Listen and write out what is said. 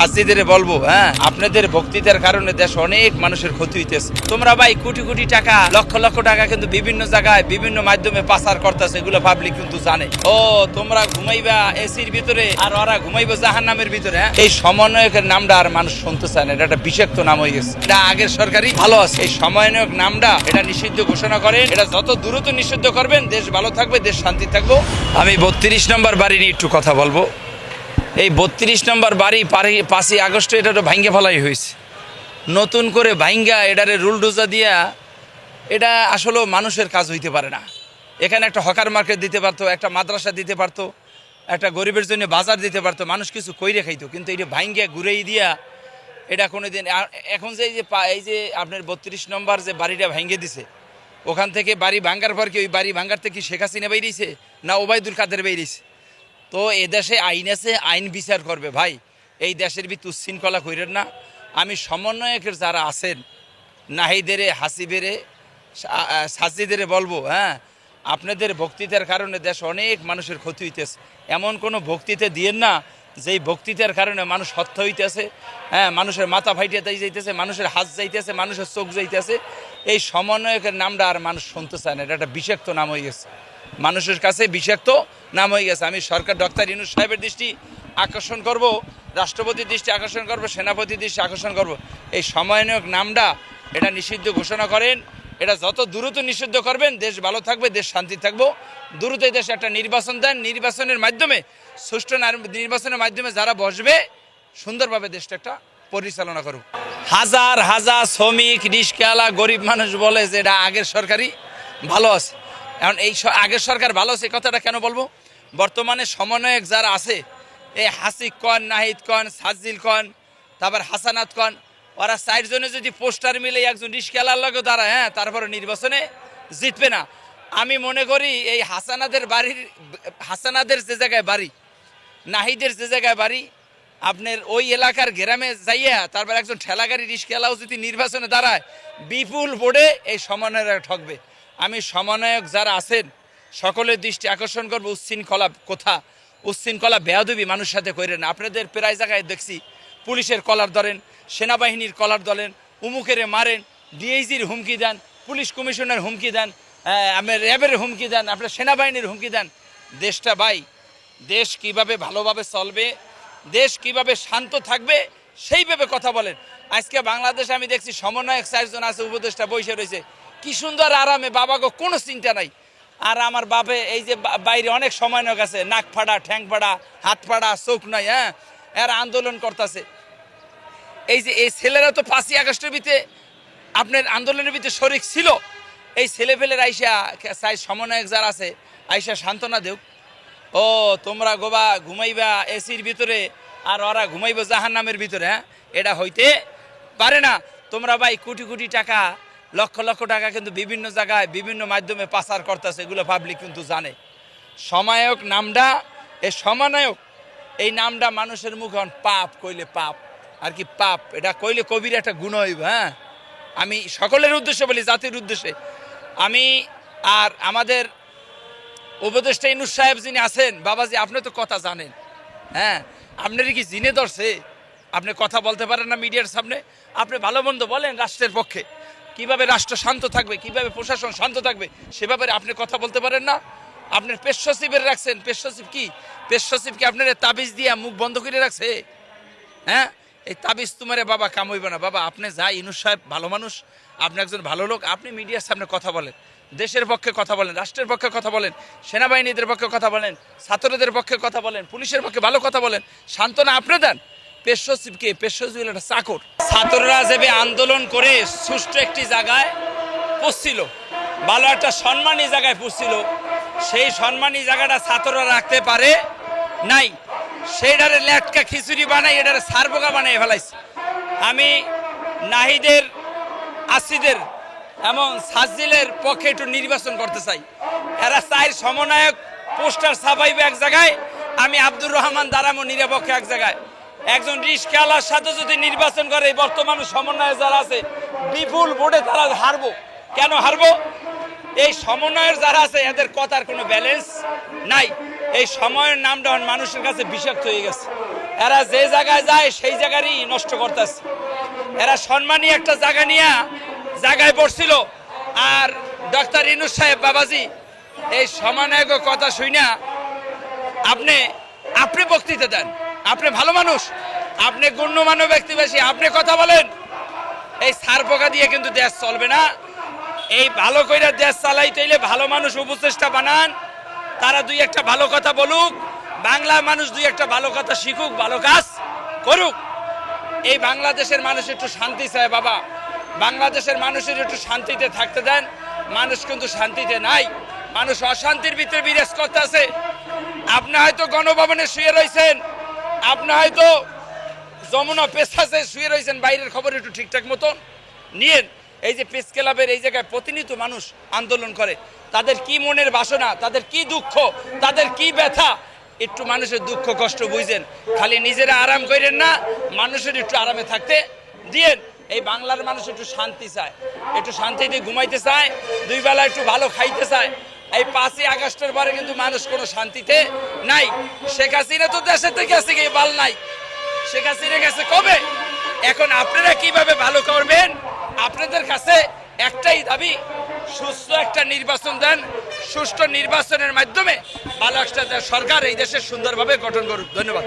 হাসিদের বলব হ্যাঁ? আপনাদের বক্তৃতার কারণে দেশ অনেক মানুষের ক্ষতি হইতেছে। তোমরা ভাই কোটি কোটি টাকা, লক্ষ লক্ষ টাকা কিন্তু বিভিন্ন জায়গায়, বিভিন্ন মাধ্যমে পাচার করতেছে, এগুলো পাবলিক কিন্তু জানে। ও, তোমরা ঘুমাইবা এসির ভিতরে, আর ওরা ঘুমাইবা জাহান নামের ভিতরে হ্যাঁ? এই সমন্বয়কের নামটা আর মানুষ শুনতে চায় না, এটা একটা বিষাক্ত নাম হয়ে গেছে। এটা আগের সরকারি ভালো আছে। এই সমন্বয়ক নামটা এটা নিষিদ্ধ ঘোষণা করেন, এটা যত দ্রুত নিষিদ্ধ করবেন, দেশ ভালো থাকবে, দেশ শান্তি থাকব। আমি বত্রিশ নম্বর বাড়ি নিয়ে একটু কথা বলব। এই বত্রিশ নম্বর বাড়ি পাঁচই আগস্টে এটা তো ভাঙ্গে ফেলাই হয়েছে। নতুন করে ভাঙ্গা এটারে রুল ডোজা দিয়া এটা আসলে মানুষের কাজ হইতে পারে না। এখানে একটা হকার মার্কেট দিতে পারতো, একটা মাদ্রাসা দিতে পারতো, একটা গরিবের জন্য বাজার দিতে পারতো, মানুষ কিছু কইরে খাইতো, কিন্তু এটা ভাঙ্গা ঘুরেই দিয়া এটা কোনো দিন এখন যে এই যে এই যে আপনার বত্রিশ নম্বর যে বাড়িটা ভাঙ্গে দিছে, ওখান থেকে বাড়ি ভাঙ্গার পর কি ওই বাড়ি ভাঙ্গার থেকে শেখ হাসিনা বেরিয়েছে, না ওবায়দুল কাদের বেরিয়েছে? তো এ দেশে আইন আছে, আইন বিচার করবে ভাই। এই দেশের ভিতর উচ্ছৃঙ্খলা কইরেন না। আমি সমন্বয়কের যারা আছেন, নাহিদেরে, হাসিবেরে সাজিদেরে বলব হ্যাঁ আপনাদের বক্তৃতার কারণে দেশ অনেক মানুষের ক্ষতি হইতেছে। এমন কোনো বক্তৃতা দিয়েন না, যেই বক্তৃতার কারণে মানুষ হত্যা হইতেছে হ্যাঁ মানুষের মাথা ফাইটে তাই যাইতেছে, মানুষের হাত যাইতেছে, মানুষের চোখ যাইতেছে। এই সমন্বয়কের নামটা আর মানুষ শুনতে চায় না, এটা একটা বিষাক্ত নাম হয়ে গেছে। মানুষের কাছে বিষাক্ত নাম হয়ে গেছে। আমি সরকার ডক্টর ইনুস সাহেবের দৃষ্টি আকর্ষণ করব, রাষ্ট্রপতির দৃষ্টি আকর্ষণ করব, সেনাপতির দৃষ্টি আকর্ষণ করব। এই সমন্বয়ক নামটা এটা নিষিদ্ধ ঘোষণা করেন। এটা যত দ্রুত নিষিদ্ধ করবেন, দেশ ভালো থাকবে, দেশ শান্তি থাকব। দ্রুত দেশে একটা নির্বাচন দেন। নির্বাচনের মাধ্যমে, সুষ্ঠু নার- নির্বাচনের মাধ্যমে যারা বসবে, সুন্দরভাবে দেশটা একটা পরিচালনা করুক। হাজার হাজার শ্রমিক রিস্কালা গরিব মানুষ বলে যে এটা আগের সরকারি ভালো আছে। এখন এই আগের সরকার ভালো আছে কথাটা কেন বলব? বর্তমানে সমন্বয়ক যারা আছে, এই হাসিক কন, নাহিদ কন সাজিল কন, তারপর হাসানাত কন, ওরা চারজনে যদি পোস্টার মিলে একজন রিস্কালার লাগে তারা হ্যাঁ তারপরে নির্বাচনে জিতবে না। আমি মনে করি এই হাসানাদের বাড়ির, হাসানাদের যে জায়গায় বাড়ি, নাহিদের যে জায়গায় বাড়ি, আপনার ওই এলাকার গ্রামে যাইয়া তারপর একজন ঠেলাগাড়ি রিস্কেলাও যদি নির্বাচনে দাঁড়ায়, বিপুল বোর্ডে এই সমন্বয়ক ঠকবে। আমি সমন্বয়ক যারা আছেন, সকলের দৃষ্টি আকর্ষণ করব, উচ্ছৃঙ্খলা কোথা? উচ্ছৃঙ্খলা বেয়াদবি মানুষ সাথে করেন আপনাদের প্রায় জায়গায় দেখছি, পুলিশের কলার ধরেন, সেনাবাহিনীর কলার ধরেন, উমুকেরে মারেন ডিএইজির হুমকি দেন, পুলিশ কমিশনের হুমকি দেন আপনার র্যাবের হুমকি দেন, আপনার সেনাবাহিনীর হুমকি দেন। দেশটা ভাই, দেশ কীভাবে ভালোভাবে চলবে, দেশ কীভাবে শান্ত থাকবে, সেইভাবে কথা বলেন। আজকে বাংলাদেশে আমি দেখছি সমন্বয়ক চারজন আছে, উপদেষ্টা বসে রয়েছে। কি সুন্দর আরামে বাবাকে কোনো চিন্তা নাই। আর আমার বাপে এই যে বাইরে অনেক সমন্বয়ক আছে নাক ফাড়া, ঠ্যাং ফাড়া, হাত ফাড়া, চোখ নাই হ্যাঁ? এরা আন্দোলন করতেছে। এই যে এই ছেলেরা তো পাঁচই আগস্টের ভিতরে আপনার আন্দোলনের ভিতরে শরিক ছিল। এই ছেলেপেলের আইসা, চাই সমন্বয়ক যারা আছে, আইসা সান্ত্বনা দেও ও, তোমরা গোবা ঘুমাইবা এসির ভিতরে, আর ওরা ঘুমাইবা জাহান নামের ভিতরে হ্যাঁ? এটা হইতে পারে না। তোমরা ভাই কোটি কোটি টাকা লক্ষ লক্ষ টাকা কিন্তু বিভিন্ন জায়গায় বিভিন্ন মাধ্যমে পাচার করতেছে, এগুলো পাবলিক কিন্তু জানে। সমায়ক নামটা এই সমানায়ক এই নামটা মানুষের মুখে পাপ, কইলে পাপ। আর কি পাপ? এটা কইলে কবির একটা গুণ হইব হ্যাঁ? আমি সকলের উদ্দেশ্যে বলি, জাতির উদ্দেশ্যে। আমি আর আমাদের উপদেষ্টা ইনুস সাহেব যিনি আছেন, বাবাজি, আপনি তো কথা জানেন হ্যাঁ? আপনার কি জিনে ধরছে? আপনি কথা বলতে পারেন না মিডিয়ার সামনে? আপনি ভালো মন্দ বলেন রাষ্ট্রের পক্ষে। কীভাবে রাষ্ট্র শান্ত থাকবে, কীভাবে প্রশাসন শান্ত থাকবে, সে ব্যাপারে আপনি কথা বলতে পারেন না। আপনার পেশ সচিবের রাখছেন, পেশ সচিব কি? পেশ সচিব কি আপনার তাবিজ দিয়ে মুখ বন্ধ করে রাখছে? হ্যাঁ? এই তাবিজ তোমারে বাবা কামইবে না। বাবা, আপনি যা ইনুস সাহেব ভালো মানুষ, আপনি একজন ভালো লোক, আপনি মিডিয়ার সামনে কথা বলেন। দেশের পক্ষে কথা বলেন, রাষ্ট্রের পক্ষে কথা বলেন, সেনাবাহিনীদের পক্ষে কথা বলেন, ছাত্রদের পক্ষে কথা বলেন, পুলিশের পক্ষে ভালো কথা বলেন, সান্ত্বনা আপনি দেন। পেশ সচিবকে, পেশ সচিব একটা চাকর ছাত্ররা যাবে আন্দোলন করে সুষ্ঠু একটি জায়গায় পড়ছিল ভালো একটা সম্মানী জায়গায় পড়ছিল সেই সম্মানী জায়গাটা ছাত্ররা রাখতে পারে নাই। সেইটারে ল্যাটকা খিচুড়ি বানাই এটারে সারবোগা বানাই ফেলাইছে। আমি নাহিদের, আসিদের এমন সাজিলের পক্ষে একটু নির্বাচন করতে চাই। এরা চাই সমন্বয়ক, পোস্টার ছাপাইবে এক জায়গায়, আমি আব্দুর রহমান দারামো নিরপেক্ষ এক জায়গায়। একজন রিস্কালার সাথে যদি নির্বাচন করে বর্তমানে সমন্বয়ে যারা আছে, বিপুল ভোটে তারা হারবো। কেন হারবো? এই সমন্বয়ের যারা আছে, এদের কথার কোনো ব্যালেন্স নাই। এই সময়ের নামটা এখন মানুষের কাছে বিষাক্ত হয়ে গেছে। এরা যে জায়গায় যায়, সেই জায়গারই নষ্ট করতেছে। এরা সম্মানী একটা জায়গা নিয়ে জায়গায় পড়ছিল আর ডক্টর ইনুস সাহেব বাবাজি, এই সমানায়ক কথা শুই আপনি আপনি বক্তৃতা দেন। আপনি ভালো মানুষ, আপনি গণ্যমান্য ব্যক্তি বেশি, আপনি কথা বলেন। এই সার পোকা দিয়ে কিন্তু দেশ চলবে না। এই ভালো কইরা দেশ চালাইতে হইলে ভালো মানুষ উপচেষ্টা বানান। তারা দুই একটা ভালো কথা বলুক, বাংলার মানুষ দুই একটা ভালো কথা শিখুক, ভালো কাজ করুক। এই বাংলাদেশের মানুষ একটু শান্তি চায় বাবা। বাংলাদেশের মানুষের একটু শান্তিতে থাকতে দেন। মানুষ কিন্তু শান্তিতে নাই। মানুষ অশান্তির ভিতরে বিরাজ করতেছে। আপনি হয়তো গণভবনে শুয়ে রয়েছেন আপনি হয়তো যমুনা পেশাসে শুয়ে রয়েছেন, বাইরের খবর একটু ঠিকঠাক মতন। নিয়েন, এই যে প্রেস ক্লাবের এই জায়গায় প্রতিনিয়ত মানুষ আন্দোলন করে। তাদের কি মনের বাসনা, তাদের কি দুঃখ, তাদের কি ব্যথা, একটু মানুষের দুঃখ, কষ্ট বুঝেন। খালি নিজেরা আরাম করেন না, মানুষের একটু আরামে থাকতে দিয়েন। এই বাংলার মানুষ একটু শান্তি চায়, একটু শান্তিতে ঘুমাইতে চায়, দুই বেলা একটু ভালো খাইতে চায়। এই পাঁচই আগস্টের পরে কিন্তু মানুষ কোনো শান্তিতে নাই। শেখ হাসিনা তো দেশের থেকে আছে গিয়ে বাল নাই। শেখ হাসিনা গেছে কবে? এখন আপনারা কীভাবে ভালো করবেন? আপনাদের কাছে একটাই দাবি, সুস্থ একটা নির্বাচন দেন। সুষ্ঠু নির্বাচনের মাধ্যমে ভালো একটা সরকার এই দেশে সুন্দরভাবে গঠন করুক। ধন্যবাদ।